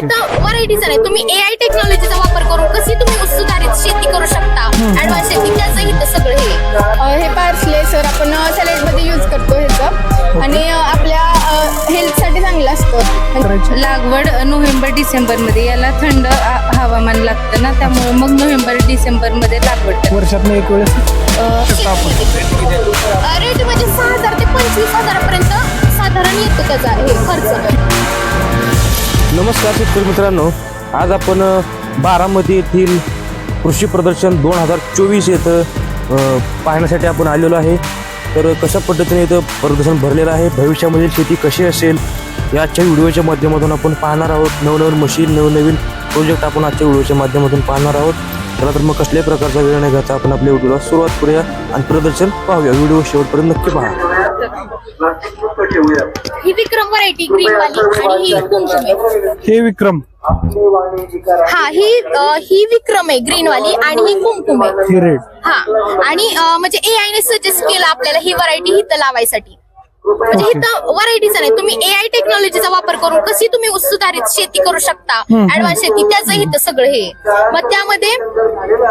इथं व्हरायटीज नाही तुम्ही एआय टेक्नॉलॉजीचा वापर करून कशी तुम्ही सुधारित शेती करू शकता? ऍडव्हान्स शेती त्याचं इथं सगळं हे. हे पार्सले सर आपण सॅलेडमध्ये यूज करतो ह्याचं. आणि आपल्या हेल्थसाठी चांगलं असतं. लागवड नोव्हेंबर डिसेंबरमध्ये याला थंड हवामान लागतं ना त्यामुळे मग नोव्हेंबर डिसेंबरमध्ये लागवड. वर्षातनं एक वेळेस? रेट म्हणजे सहा हजार ते पंचवीस हजारापर्यंत साधारण येतो त्याचा हे खर्च. नमस्कार शेतकरी मित्रांनो आज आपण बारामती येथील कृषी प्रदर्शन दोन हजार चोवीस येथं पाहण्यासाठी आपण आलेलो आहे. तर कशा पद्धतीने इथं प्रदर्शन भरलेलं आहे? भविष्यामधील शेती कशी असेल? या आजच्या व्हिडिओच्या माध्यमातून आपण पाहणार आहोत. नवनवीन मशीन नवनवीन प्रोजेक्ट आपण आजच्या व्हिडिओच्या माध्यमातून पाहणार आहोत. चला तर मग कसल्याही प्रकारचा वेळ न घेता आपण आपल्या व्हिडिओला सुरुवात करूया आणि प्रदर्शन पाहूया. व्हिडिओ शेवटपर्यंत नक्की पहा. ही विक्रम व्हरायटी ग्रीन वाली आणि ही कुंकुमे हे विक्रम. हा ही ही विक्रम आहे ग्रीन वाली आणि ही कुंकुम आहे. हे आणि म्हणजे एआय ने सजेस्ट केलं आपल्याला ही व्हरायटी हिथं लावायसाठी. म्हणजे हिथं व्हरायटीज नाही तुम्ही एआय टेक्नॉलॉजीचा वापर करून कशी तुम्ही सुधारित शेती करू शकता ऍडव्हान्स शेती त्याचं हिथं सगळं हे. मग त्यामध्ये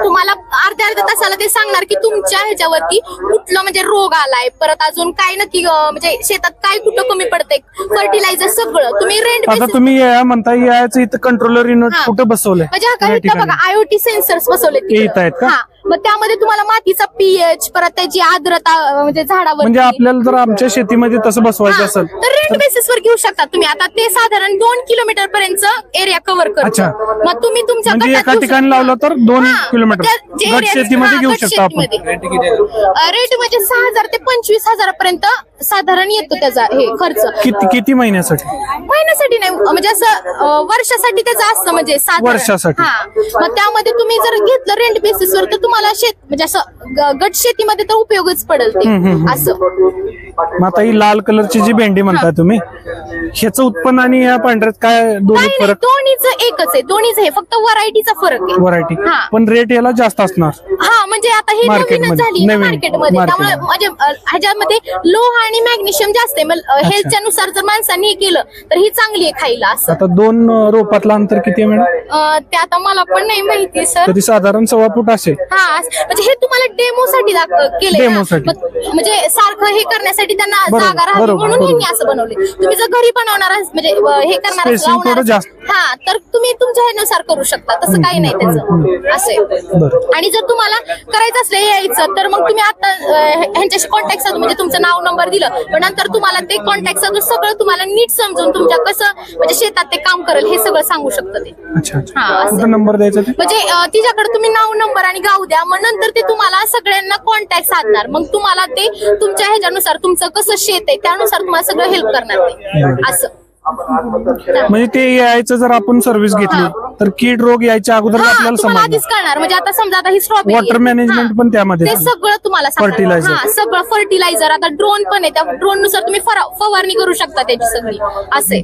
तुम्हाला अर्ध्या अर्ध्या तासाला ते सांगणार की तुमच्या ह्याच्यावरती कुठलं म्हणजे रोग आलाय परत अजून काय नक्की म्हणजे शेतात काय कुठं कमी पडतंय फर्टिलायझर सगळं तुम्ही रेंट आता तुम्ही म्हणता इथं कंट्रोलर युनिट हा. कुठं बसवलंय म्हणजे हा या काही ठिकाणी बघा आयओटी सेन्सर्स बसवले हे इथं आहेत का? मग त्यामध्ये तुम्हाला मातीचा पीएच परत त्याची आर्द्रता म्हणजे झाडावर म्हणजे आपल्याला जर आमच्या शेतीमध्ये तसं बसवायचं असेल तर रेंट बेसिस वर घेऊ शकता तुम्ही आता ते साधारण दोन किलोमीटर पर्यंत एरिया कव्हर अच्छा. करतो मग तुम्ही तुमच्या म्हणजे गटात एका घेऊ ठिकाणी शकता. लावलं तर दोन हा, किलोमीटर. त्या जे गट area- शेतीमध्ये हा, घेऊ गट शकता आपण. शेतीमध्ये. अं, रेट म्हणजे सहा हजार ते पंचवीस हजारापर्यंत साधारण येतो त्याचा हे खर्च किती किती महिन्यासाठी महिन्यासाठी नाही म्हणजे असं अं, वर्षासाठी त्याचं असतं म्हणजे साधारण. वर्षासाठी. हा मग त्यामध्ये तुम्ही जर घेतलं रेंट बेसिसवर तर तुम्हाला शेत म्हणजे असं ग- गट शेतीमध्ये तर उपयोगच पडेल ते. असं. मग आता ही लाल कलरची जी भेंडी म्हणता तुम्ही ह्याचं उत्पन्न आणि या पांढऱ्यात काय दोन्ही नाही नाही फरक? दोन्हीच एकच आहे दोन्हीच आहे फक्त व्हरायटीचा फरक आहे. व्हरायटी. हा. पण रेट याला जास्त असणार. हा म्हणजे आता हे Market नवीनच मध्ये, झाली नवीन, मार्केटमध्ये market त्यामुळे मध्ये. म्हणजे अ, ह्याच्यामध्ये लोह आणि मॅग्नेशियम जास्त आहे. हेल्थच्या नुसार जर माणसांनी हे केलं तर ही चांगली आहे खायला असं. आता दोन अं, रोपातलं अंतर किती आहे मॅडम अ, ते आता मला पण नाही माहिती सर तरी साधारण सव्वा फूट असेल हा म्हणजे हे तुम्हाला डेमो साठी केले Demo साठी. म्हणजे सारखं हे करण्यासाठी त्यांना बरोबर, जागा राहावी बरोबर, म्हणून बरोबर. यांनी असं बनवले. तुम्ही जर घरी बनवणार अस- म्हणजे अ, हे करणार अस- Spacing लावणार थोडं अस- जास्त. हा तर तुम्ही तुमच्या ह्यानुसार करू शकता. तसं काही नाही त्याचं. असं आहे. आणि जर तुम्हाला करायचं असलं यायचं तर मग तुम्ही आता अ, ह्यांच्याशी कॉन्टॅक्ट साधून म्हणजे तुमचं नाव नंबर दिलं पण नंतर तुम्हाला ते कॉन्टॅक्ट साधून सगळं तुम्हाला नीट समजून तुमच्या कसं म्हणजे शेतात ते काम करेल हे सगळं सांगू शकतं ते. अच्छा हा, अच्छा असं. कुठं नंबर द्यायचा ते? म्हणजे अ, तिच्याकडे तुम्ही नाव नंबर आणि गाव द्या मग नंतर ते तुम्हाला सगळ्यांना कॉन्टॅक्ट साधणार. मग तुम्हाला ते तुमच्या ह्याच्यानुसार तुमचं कसं शेत आहे त्यानुसार तुम्हाला सगळं हेल्प करणार ते असं. म्हणजे ते यायचं जर आपण सर्व्हिस घेतली तर कीड रोग यायच्या अगोदर हा, आपल्याला तुम्हाला समजणार आधीच कळणार. म्हणजे आता समजा आता ही स्ट्रॉबेरी Water management पण त्यामध्ये ते झालं. सगळं तुम्हाला. Fertilizer. हा सगळं फर्टिलायझर आता ड्रोन पण आहे. त्या ड्रोननुसार तुम्ही फरा- फवारणी करू शकता त्याची सगळी. असे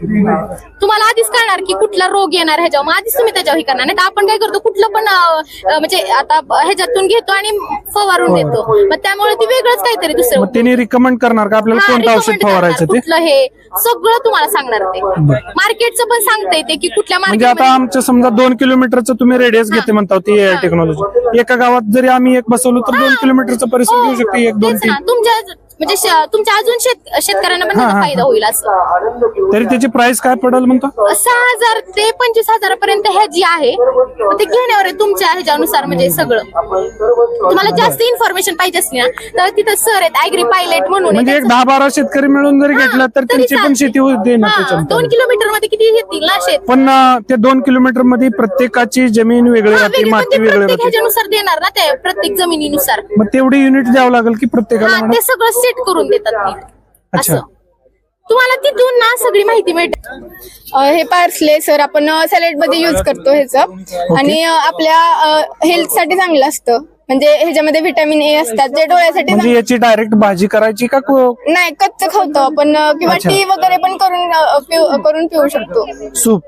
तुम्हाला आधीच कळणार की कुठला रोग येणार ह्याच्यावर. मग आधीच तुम्ही त्याच्यावर हे करणार. नाही तर आपण काय करतो कुठलं पण अं, अं, म्हणजे आता ह्याच्यातून घेतो आणि फवारून देतो. मग त्यामुळे ती वेगळंच काहीतरी दुसरं मग त्यांनी रिकमेंड करणार का आपल्याला हा, कोणतं औषध फवारायचं करणार. ते? कुठलं हे? सगळं तुम्हाला सांगणार. मार्केटचं पण सांगता येते की कुठल्या म्हणजे आता मार्केट आमचं समजा दोन किलोमीटरचं तुम्ही रेडियस घेते म्हणता ती टेक्नॉलॉजी एका गावात जरी आम्ही एक बसवलं तर दोन किलोमीटरचा परिसर घेऊ शकतो एक दोन तीन तुमच्या म्हणजे श- तुमच्या अजून शेत शेतकऱ्यांना पण हा, त्याचा हा, फायदा. होईल असं. तरी त्याची प्राइस काय पडेल म्हणतो? सहा हजार ते पंचवीस हजारापर्यंत ह्या जी आहे मग ते घेण्यावर आहे तुमच्या ह्याच्यानुसार म्हणजे सगळं. तुम्हाला जास्त इन्फॉर्मेशन पाहिजे असली ना तर तिथं सर आहेत ऍग्री पायलट म्हणून आहे. म्हणजे एक दहा बारा शेतकरी मिळून जरी घेतलं तर तरी त्यांची पण चालते. शेती होते ना हा, दोन त्याच्यामध्ये किलोमीटरमध्ये किती येतील ना शेत? पण अं, त्या दोन किलोमीटरमध्ये प्रत्येकाची जमीन वेगळी हा, राहते वेगळी पण माती ते वेगळी प्रत्येक राहते. ह्याच्यानुसार देणार ना ते प्रत्येक जमिनीनुसार. मग तेवढी युनिट द्यावं लागेल की प्रत्येकाला हा मॅडम ते सगळं सेट करून देतात नीट. असं. तुम्हाला तिथून ना सगळी माहिती मिळते. हे पार्सले सर आपण सॅलेडमध्ये यूज करतो ह्याचं. आणि आपल्या हेल्थसाठी चांगलं असतं. म्हणजे ह्याच्यामध्ये व्हिटॅमिन ए असतात जे डोळ्यासाठी म्हणजे याची डायरेक्ट भाजी करायची का नाही कच्च खावतो आपण किंवा. टी वगैरे पण करून करून पिऊ शकतो. सूप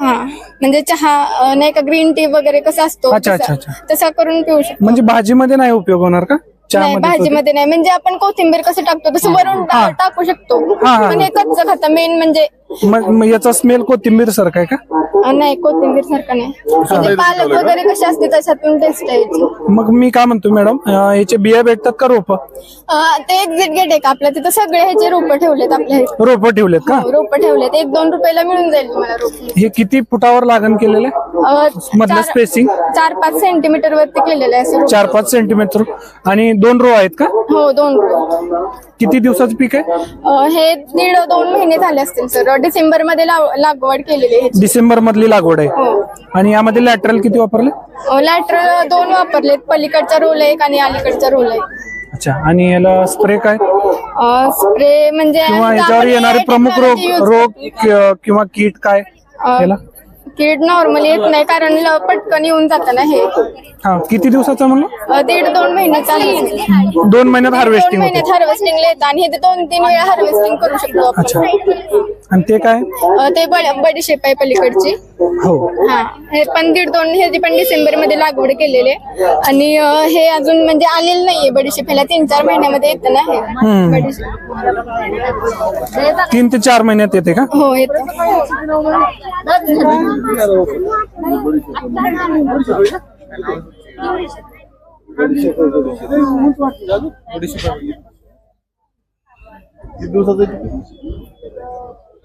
हा. म्हणजे चहा नाही का ग्रीन टी वगैरे कसा असतो अच्छा, तसा- अच्छा, तसा करून पिऊ शकतो. म्हणजे भाजीमध्ये नाही उपयोग होणार का? नाही भाजीमध्ये नाही म्हणजे आपण कोथिंबीर कसं टाकतो तसं वरून. टाकू शकतो. पण हे कच्च खाता मेन म्हणजे मग मग याचा स्मेल कोथिंबीर सारखा आहे का? अ, नाही कोथिंबीर सारखं नाही. म्हणजे पालक वगैरे कशी असते त्याच्यातून टेस्ट यायची. मग मी काय म्हणतो मॅडम अं, याचे बिया भेटतात का रोप? अ, ते एक्झिट गेट आहे का आपल्या? तिथं सगळे ह्याचे रोपं ठेवलेत आपल्या इथं. रोप ठेवलेत का? रोपं ठेवलेत. एक दोन रुपयाला मिळून जाईल तुम्हाला रोप. हे किती फुटावर लागण केलेलं आहे? मधलं spacing? चार पाच सेंटीमीटर वरती केलेलं आहे असं रोप. चार पाच सेंटीमीटर आणि दोन रो आहेत का? हो दोन रोप किती दिवसाचं पीक आहे? अ, हे दीड दोन महिने झाले असतील सर डिसेंबरमध्ये लागवड केलेली आहे. डिसेंबर मधली लागवड आहे. हो. आणि यामध्ये लॅटरल किती वापरले? लॅटरल दोन वापरलेत. पलीकडचा रोल एक आणि अलीकडचा रोल आहे. अच्छा. आणि याला स्प्रे काय? स्प्रे म्हणजे किंवा याच्यावर येणारे प्रमुख रोग रोग कि- किंवा कीट काय याला? कीड नॉर्मली येत नाही कारण ल- पटकन येऊन जातं ना हे. हा किती दिवसाचा म्हणलं? अ, दीड दोन महिन्याचा आहे. दोन महिन्यात दोन हार्वेस्टिंग होते. महिन्यात हार्वेस्टिंगला येतं आणि हे ते दोन तीन वेळा हार्वेस्टिंग करू शकतो आपण. आणि ते काय? अ, ते बड- बडीशेप आहे पलीकडची. हो. हा हे पण दीड दोन ह्याची पण डिसेंबरमध्ये लागवड केलेली आहे. आणि अ, हे अजून म्हणजे आलेलं नाहीये बडीशेप ह्याला तीन चार महिन्यामध्ये येतं ना हे. हम्म. बडीशेप तीन ते चार महिन्यात येते का? हो येतं.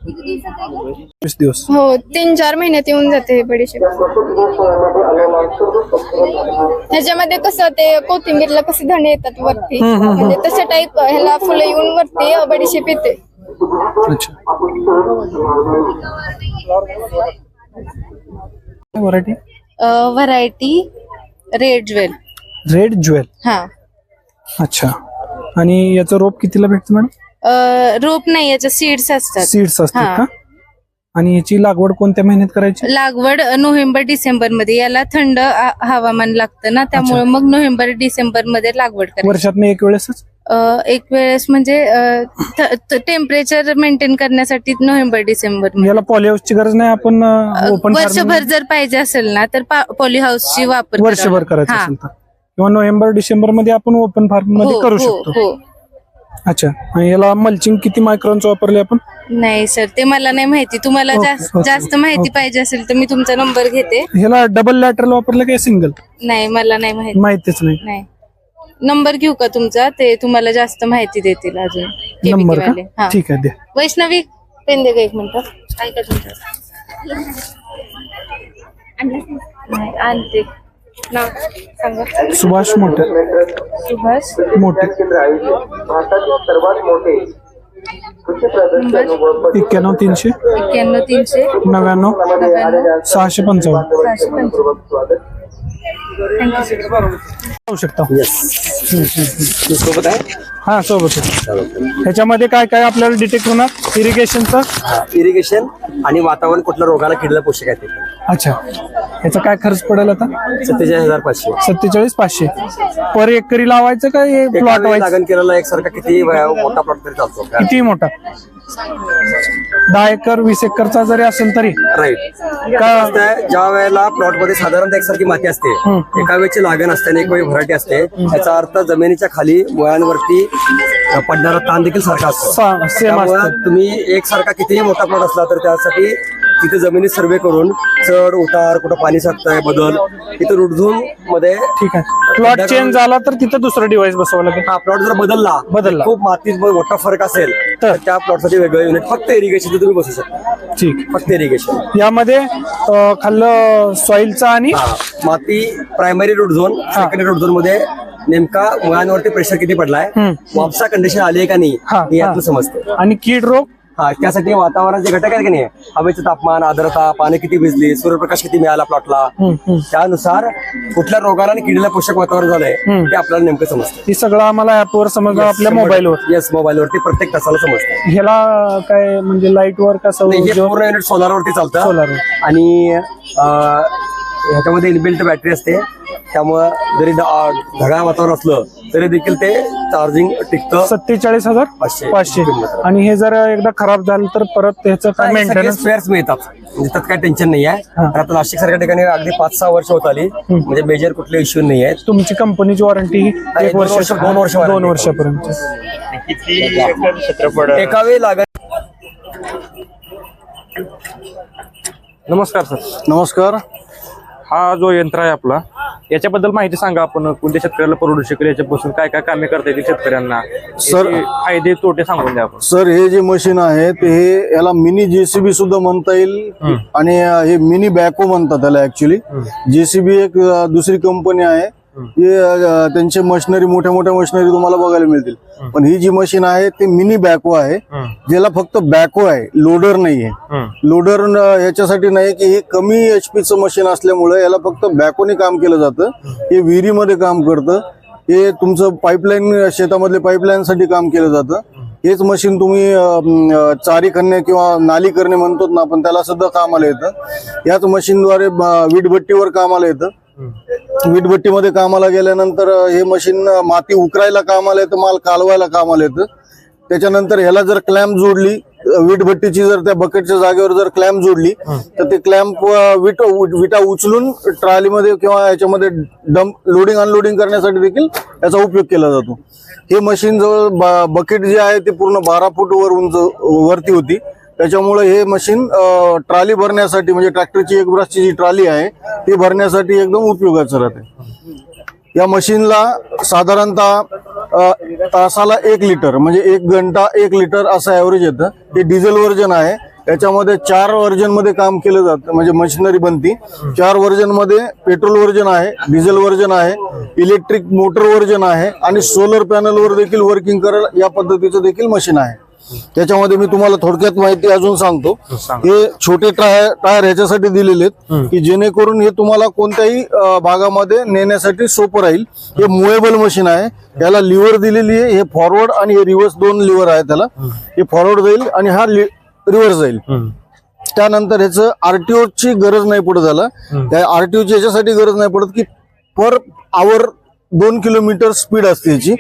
वीस दिवस। हो तीन चार महिन्यात येऊन जाते हे बडीशेप. ह्याच्यामध्ये कसं ते कोथिंबीरला कसे धणे येतात वरती. म्हणजे तशा टाईप ह्याला फुलं येऊन वरती बडीशेप येते. अच्छा. Variety variety red jewel red jewel हा. अच्छा. आणि याचं रोप कितीला भेटतं मॅडम? अ, रोप नाही याच्या सीड्स असतात. सीड्स असतात हा. का? आणि याची लागवड कोणत्या महिन्यात करायची? लागवड नोव्हेंबर डिसेंबरमध्ये याला थंड आ- हवामान लागतं ना त्यामुळे मग नोव्हेंबर डिसेंबरमध्ये लागवड करायची. वर्षात एक वेळेसच? एक वेळेस म्हणजे टेम्परेचर मेंटेन करण्यासाठी नोव्हेंबर डिसेंबर. याला पॉलिहाऊसची गरज नाही आपण वर्षभर जर पाहिजे असेल ना तर पॉली हाऊसची वापर करावा. वर्षभर करायचं हा. असेल तर किंवा नोव्हेंबर डिसेंबरमध्ये आपण ओपन फार्ममध्ये हो, करू हो, शकतो हो. अच्छा आणि याला मल्चिंग किती मायक्रॉनचं वापरले आपण नाही सर ते मला नाही माहिती तुम्हाला ओके, जास्त ओके, जास्त माहिती ओके. पाहिजे असेल तर मी तुमचा नंबर घेते ह्याला डबल लॅटरल वापरलं काय सिंगल नाही मला नाही माहिती माहितीच नाही नाही नंबर घेऊ का तुमचा? ते तुम्हाला जास्त माहिती देतील अजून. KBK नंबर वाले. का हा. ठीक आहे द्या. वैष्णवी पेन दे का एक मिनिट. ऐका तुमचं. नाही आणते. नाव सांगा. सुभाष मोठे सुभाष. मोठे भारतातील सर्वात मोठे कृषी प्रदर्शन एक्क्याण्णव तीनशे. एक्क्याण्णव तीनशे. नव्याण्णव. नव्याण्णव. सहाशे पंचावन्न. सहाशे पंचवीस थँक्यू पाहू शकता. सोबत आहे? हा सोबत आहे. ह्याच्यामध्ये काय काय आपल्याला डिटेक्ट होणार? इरिगेशनचं इरिगेशन आणि वातावरण कुठल्या रोगाला किडला पोषक आहे ते अच्छा. ह्याचा काय खर्च पडेल आता? सत्तेचाळीस हजार पाचशे. सत्तेचाळीस पाचशे. पर एकरी लावायचं का हे एका प्लॉट वेळी लागण केलेला एकसारखा किती मोठा प्लॉट तरी चालतो. किती मोठा? दहा एकर वीस एकरचा जरी असेल तरी. राईट का ज्या वेळेला प्लॉटमध्ये साधारणतः एकसारखी माती असते एका वेळची लागण असते आणि एक वेळी व्हरायटी असते. याचा अर्थ जमिनीच्या खाली मुळांवरती पडणारा ताण देखील सारखा असतो. त्यामुळे तुम्ही एकसारखा कितीही मोठा प्लॉट असला तर त्यासाठी तिथे जमिनीत सर्वे करून चढ उतार कुठं पाणी साठतंय बदल इथे रुडझून मध्ये ठीक आहे. प्लॉट चेंज झाला तर तिथं दुसरं डिव्हाइस बसवावं लागेल. हा प्लॉट जर बदलला बदलला. खूप मातीत मोठा फरक असेल तर? त्या प्लॉटसाठी वेगळं युनिट फक्त इरिगेशन तुम्ही बसू शकता. ठीक. फक्त इरिगेशन यामध्ये अं, खाल्लं सॉइलचा आणि हा माती primary root zone secondary root झोनमध्ये नेमका मुळांवरती प्रेशर किती पडलाय वापसा कंडिशन आली आहे का नाही हा, हे यातून हा. समजतं. आणि कीड रोग हा त्यासाठी वातावरणाचे घटक आहेत की नाही? हवेचं तापमान आर्द्रता पाणी किती भिजली सूर्यप्रकाश किती मिळाला प्लॉटला त्यानुसार कुठल्या रोगाला आणि किडीला पोषक वातावरण झालंय ते आपल्याला नेमकं समजतं. हे सगळं आम्हाला ऍपवर समजलं आपल्या मोबाईलवर येस मोबाईलवरती प्रत्येक तासाला समजतं. ह्याला काय म्हणजे लाइट वर कसं नाही, हे पूर्ण युनिट सोलारवरती चालतं. सोलारवर. आणि अं, ह्याच्यामध्ये इनबिल्ट बॅटरी असते. त्यामुळं जरी ढ- ढगाळ वातावरण असलं तरी देखील ते चार्जिंग टिकतं. सत्तेचाळीस हजार पाचशे. पाचशे. आणि हे जर एकदा खराब झालं तर परत त्याचं काय मेंटेनन्स स्पेअर्स मिळतात. म्हणजे त्यात काय टेन्शन नाही आहे हा. तर आता नाशिक सारख्या ठिकाणी अगदी पाच सहा वर्ष होत आली. म्हणजे मेजर कुठले इश्यू नाही आहेत तुमची कंपनीची वॉरंटी एक दोन वर्ष वर्ष- दोन वर्ष दोन warranty. वर्षापर्यंत. एका वेळी लागत नमस्कार सर नमस्कार. हा जो यंत्र आहे आपला याच्याबद्दल माहिती सांगा आपण. कोणत्या शेतकऱ्याला परवडू शकेल याच्यापासून काय काय कामे करता येतील शेतकऱ्यांना? सर- फायदे तोटे सांगून द्या आपण. सर हे जे मशीन आहे ते हे याला मिनी जेसीबी सुद्धा म्हणता येईल आणि हे मिनी बॅको म्हणतात त्याला ऍक्च्युली जेसीबी एक दुसरी कंपनी आहे. त्यांचे मशिनरी मोठ्या मोठ्या मशिनरी तुम्हाला बघायला मिळतील. पण ही जी मशीन आहे ती मिनी बॅको आहे ज्याला फक्त बॅको आहे लोडर नाही आहे लोडर याच्यासाठी नाही की हे कमी एच चं मशीन असल्यामुळे याला फक्त बॅकोने काम केलं जातं. हे विहिरीमध्ये काम करतं. हे तुमचं पाईपलाईन शेतामधले पाईपलाईन साठी काम केलं जातं. हेच मशीन तुम्ही चारी करणे किंवा नाली करणे म्हणतो ना आपण त्याला सुद्धा कामाला येतं. याच मशीनद्वारे वीटभट्टीवर कामाला येतं. वीटभट्टीमध्ये कामाला गेल्यानंतर हे मशीन माती उकरायला कामाला येतं माल कालवायला कामाला येतं. त्याच्यानंतर ह्याला जर क्लॅम्प जोडली वीटभट्टीची जर त्या बकेटच्या जागेवर जर क्लॅम्प जोडली तर ते क्लॅम्प विट विटा उचलून ट्रॉलीमध्ये किंवा याच्यामध्ये डंप लोडिंग अनलोडिंग करण्यासाठी देखील याचा उपयोग केला जातो. हे मशीन जवळ बकेट जे आहे ते पूर्ण बारा फूट वर उंच वरती होती. त्याच्यामुळे हे मशीन ट्राली ट्रॉली भरण्यासाठी म्हणजे ट्रॅक्टरची एक ब्रशची जी ट्रॉली आहे ती भरण्यासाठी एकदम उपयोगाचं राहते. या मशीनला साधारणतः तासाला एक लिटर म्हणजे एक घंटा एक लिटर असं ॲव्हरेज येतं. हे डिझेल व्हर्जन आहे. याच्यामध्ये चार वर्जनमध्ये काम केलं जातं म्हणजे मशिनरी बनती. चार वर्जनमध्ये पेट्रोल व्हर्जन आहे डिझेल व्हर्जन आहे इलेक्ट्रिक मोटर व्हर्जन आहे आणि सोलर पॅनलवर देखील वर्किंग करेल या पद्धतीचं देखील मशीन आहे. त्याच्यामध्ये मी तुम्हाला थोडक्यात माहिती अजून सांगतो. हे छोटे टायर टायर ह्याच्यासाठी दिलेले आहेत की जेणेकरून हे तुम्हाला कोणत्याही भागामध्ये नेण्यासाठी सोपं राहील. हे मुवेबल मशीन आहे. याला लिव्हर दिलेली आहे. हे फॉरवर्ड आणि हे रिव्हर्स दोन लिव्हर आहे त्याला. हे फॉरवर्ड जाईल आणि हा रिव्हर्स जाईल. त्यानंतर ह्याचं आरटीओ ची गरज नाही पडत त्याला. त्या आरटीओ ची याच्यासाठी गरज नाही पडत की पर आवर दोन किलोमीटर स्पीड असते याची.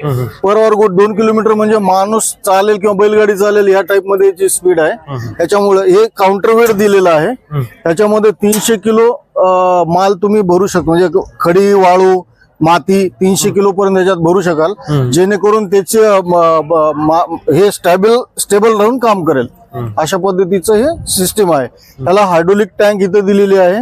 पर आवर गो दोन किलोमीटर म्हणजे माणूस चालेल किंवा बैलगाडी चालेल या टाइपमध्ये याची स्पीड आहे. त्याच्यामुळे हे काउंटरवेट दिलेलं आहे. त्याच्यामध्ये तीनशे किलो माल तुम्ही भरू शकता. म्हणजे खडी वाळू माती तीनशे किलो पर्यंत याच्यात भरू शकाल. जेणेकरून त्याचे हे स्टॅबल स्टेबल राहून काम करेल. अशा पद्धतीचं हे सिस्टीम आहे. त्याला हायड्रोलिक टँक इथं दिलेली आहे.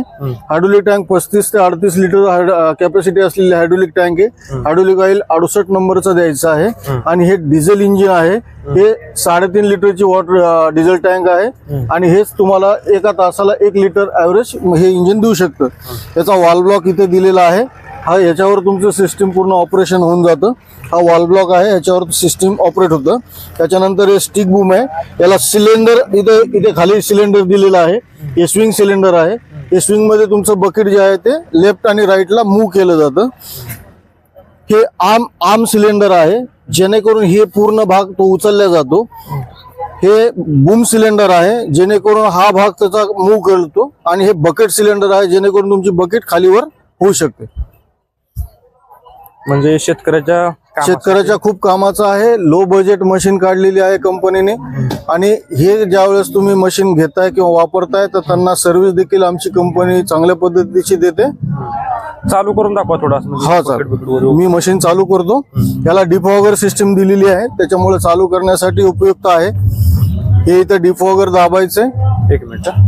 हायड्रोलिक टँक पस्तीस ते अडतीस लिटर कॅपॅसिटी असलेली हायड्रोलिक टँक आहे. हायड्रोलिक ऑइल अडुसष्ट नंबरचा द्यायचा आहे. आणि हे डिझेल इंजिन आहे. हे साडेतीन लिटरची वॉटर डिझेल टँक आहे. आणि हेच तुम्हाला एका तासाला एक लिटर ऍव्हरेज हे इंजिन देऊ शकतं. त्याचा वॉल ब्लॉक इथे दिलेला आहे. हा याच्यावर तुमचं सिस्टीम पूर्ण ऑपरेशन होऊन जातं. हा वॉल ब्लॉक आहे याच्यावर सिस्टीम ऑपरेट होतं. त्याच्यानंतर हे स्टिक बूम आहे. याला सिलेंडर इथे इथे खाली सिलेंडर दिलेलं आहे. हे स्विंग सिलेंडर आहे. हे स्विंगमध्ये तुमचं बकेट जे आहे ते लेफ्ट आणि राईटला मूव्ह केलं जातं. हे आम आम सिलेंडर आहे. जेणेकरून हे पूर्ण भाग तो उचलला जातो. हे बूम सिलेंडर आहे. जेणेकरून हा भाग त्याचा मूव्ह करतो. आणि हे बकेट सिलेंडर आहे. जेणेकरून तुमची बकेट खालीवर होऊ शकते. म्हणजे शेतकऱ्याच्या कामासाठी- शेतकऱ्याच्या खूप कामाचं आहे. लो बजेट मशीन काढलेली आहे कंपनीने. आणि हे ज्यावेळेस तुम्ही मशीन घेताय किंवा वापरताय तर त्यांना सर्व्हिस देखील आमची कंपनी चांगल्या पद्धतीची देते. चालू करून दाखवा थोडा हा चाल मी मशीन चालू करतो. याला डिफॉगर सिस्टीम दिलेली आहे. त्याच्यामुळे चालू करण्यासाठी उपयुक्त आहे. हे इथं डिफॉगर दाबायचंय. एक मिनिट हा.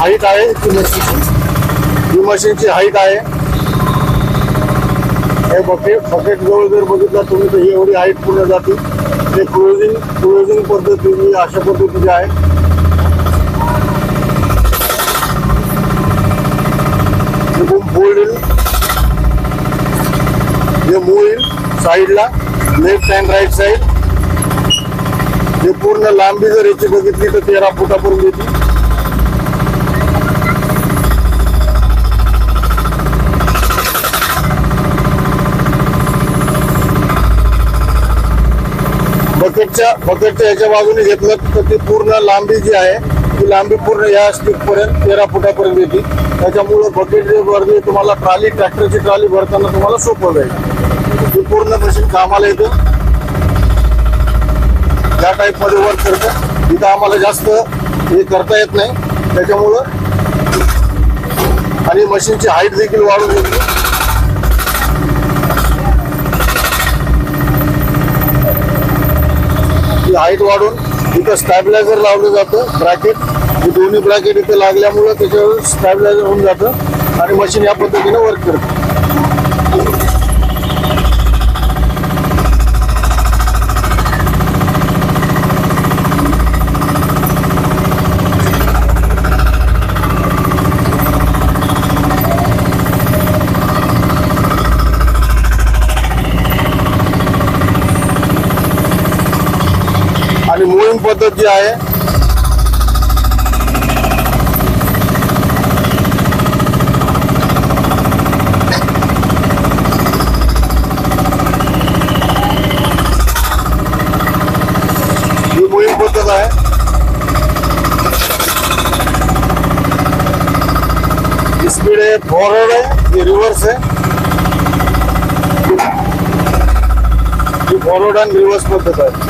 हाईट आहे. ही मशीनची ही मशीनची हाईट आहे. हे बकेट बकेट जवळ जर बघितलं तुम्ही तर ही एवढी हाईट पूर्ण जाते. ते क्लोजिंग क्लोजिंग पद्धती अशा पद्धतीची आहे. फोल्ड येईल हे येईल साईडला लेफ्ट अँड राईट साईड हे पूर्ण लांबी जर याची बघितली तर तेरा फुटापर्यंत येते. बकेटच्या बकेटच्या याच्या बाजूने घेतलं तर ती पूर्ण लांबी जी आहे ती लांबी पूर्ण या स्टिक पर्यंत तेरा फुटापर्यंत येते. त्याच्यामुळं बकेट जे वरती तुम्हाला ट्राली ट्रॅक्टरची ट्राली भरताना तुम्हाला सोपं जाईल. ती पूर्ण मशीन कामाला येतं. या टाईपमध्ये वर्क करतं इथं आम्हाला जास्त हे करता येत नाही. त्याच्यामुळं आणि मशीनची हाईट देखील वाढून येते. ही हाईट वाढून इथं स्टॅबिलायझर लावलं जातं ब्रॅकेट दोन्ही ब्रॅकेट इथे लागल्यामुळं त्याच्यावर स्टॅबिलायझर होऊन जातं आणि मशीन या पद्धतीने वर्क करतं आणि मोहीम पद्धत जी आहे ही मोहीम पद्धत आहे स्पीड आहे फॉरवर्ड आहे ही रिव्हर्स आहे ही। फॉरवर्ड आणि रिव्हर्स पद्धत आहे